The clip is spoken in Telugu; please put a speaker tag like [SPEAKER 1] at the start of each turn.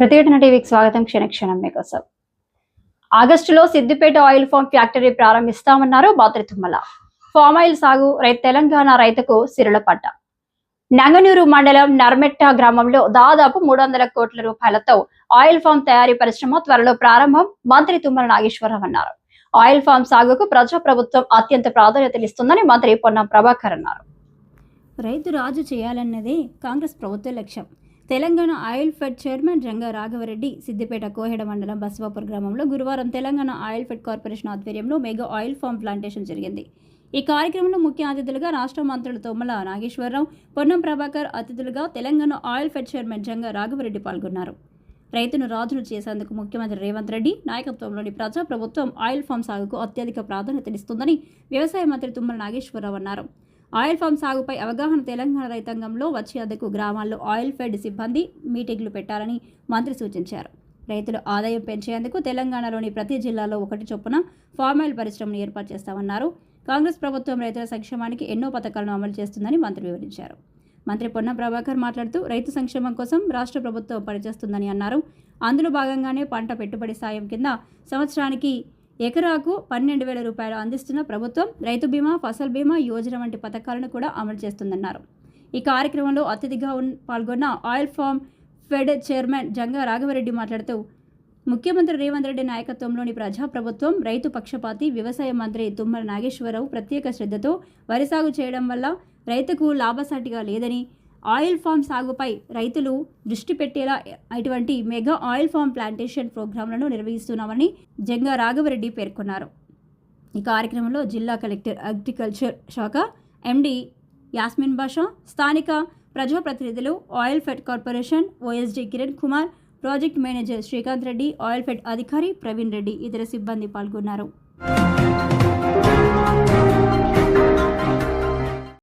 [SPEAKER 1] ప్రతిఘటన టీవీకి స్వాగతం. క్షణక్షణం మీకోసం ఆగస్టులో సిద్దిపేట ఆయిల్ ఫామ్ ఫ్యాక్టరీ ప్రారంభిస్తామన్నారు బాత్రి తుమ్మల ఫామ్ ఆయిల్ సాగు రైతు తెలంగాణ రైతుకు సిరుల నంగనూరు మండలం నర్మెట్ట గ్రామంలో దాదాపు మూడు వందల కోట్ల రూపాయలతో ఆయిల్ ఫామ్ తయారీ పరిశ్రమ త్వరలో ప్రారంభం మంత్రి తుమ్మల నాగేశ్వరరావు అన్నారు. ఆయిల్ ఫామ్ సాగుకు ప్రజాప్రభుత్వం అత్యంత ప్రాధాన్యతనిస్తుందని మంత్రి పొన్నం ప్రభాకర్ అన్నారు.
[SPEAKER 2] రైతు రాజు చేయాలన్నదే కాంగ్రెస్ ప్రభుత్వ లక్ష్యం. Telangana oil fed chairman Janga Raghava Reddy Siddipet Koheda మండలం బసవాపూర్ గ్రామంలో గురువారం తెలంగాణ ఆయిల్ ఫెడ్ కార్పొరేషన్ ఆధ్వర్యంలో మెగా ఆయిల్ ఫామ్ ప్లాంటేషన్ జరిగింది. ఈ కార్యక్రమంలో ముఖ్య అతిథులుగా రాష్ట్ర మంత్రులు తోమల నాగేశ్వరరావు పొన్నం ప్రభాకర్ అతిథులుగా Telangana oil fed chairman Janga Raghava Reddy పాల్గొన్నారు. రైతును రాజును చేసేందుకు ముఖ్యమంత్రి రేవంత్ రెడ్డి నాయకత్వంలోని ప్రజా ప్రభుత్వం ఆయిల్ ఫామ్ సాగుకు అత్యధిక ప్రాధాన్యతనిస్తుందని వ్యవసాయ మంత్రి తుమ్మల నాగేశ్వరరావు అన్నారు. ఆయిల్ ఫామ్ సాగుపై అవగాహన తెలంగాణ రైతాంగంలో వచ్చేందుకు గ్రామాల్లో ఆయిల్ ఫెడ్ సిబ్బంది మీటింగ్లు పెట్టాలని మంత్రి సూచించారు. రైతుల ఆదాయం పెంచేందుకు తెలంగాణలోని ప్రతి జిల్లాలో ఒకటి చొప్పున ఫామ్ ఆయిల్ పరిశ్రమను ఏర్పాటు చేస్తామన్నారు. కాంగ్రెస్ ప్రభుత్వం రైతుల సంక్షేమానికి ఎన్నో పథకాలను అమలు చేస్తుందని మంత్రి వివరించారు. మంత్రి పొన్నం ప్రభాకర్ మాట్లాడుతూ రైతు సంక్షేమం కోసం రాష్ట్ర ప్రభుత్వం పనిచేస్తుందని అన్నారు. అందులో భాగంగానే పంట పెట్టుబడి సాయం కింద సంవత్సరానికి ఎకరాకు పన్నెండు వేల రూపాయలు అందిస్తున్న ప్రభుత్వం రైతు బీమా ఫసల్ బీమా యోజన వంటి పథకాలను కూడా అమలు చేస్తుందన్నారు. ఈ కార్యక్రమంలో అతిథిగా పాల్గొన్న oil palm fed chairman Janga Raghava Reddy మాట్లాడుతూ ముఖ్యమంత్రి రేవంత్ రెడ్డి నాయకత్వంలోని ప్రజాప్రభుత్వం రైతు పక్షపాతి వ్యవసాయ మంత్రి తుమ్మల నాగేశ్వరరావు ప్రత్యేక శ్రద్ధతో వరి సాగు చేయడం వల్ల రైతుకు లాభసాటిగా లేదని ఆయిల్ ఫామ్ సాగుపై రైతులు దృష్టి పెట్టేలా ఇటువంటి మెగా ఆయిల్ ఫామ్ ప్లాంటేషన్ ప్రోగ్రాంలను నిర్వహిస్తున్నామని జంగా రాఘవరెడ్డి పేర్కొన్నారు. ఈ కార్యక్రమంలో జిల్లా కలెక్టర్ అగ్రికల్చర్ శాఖ ఎండి యాస్మిన్ బాషా స్థానిక ప్రజాప్రతినిధులు oil fed corporation OSD Kiran Kumar project manager Srikanth Reddy oil fed అధికారి ప్రవీణ్ రెడ్డి ఇతర సిబ్బంది పాల్గొన్నారు.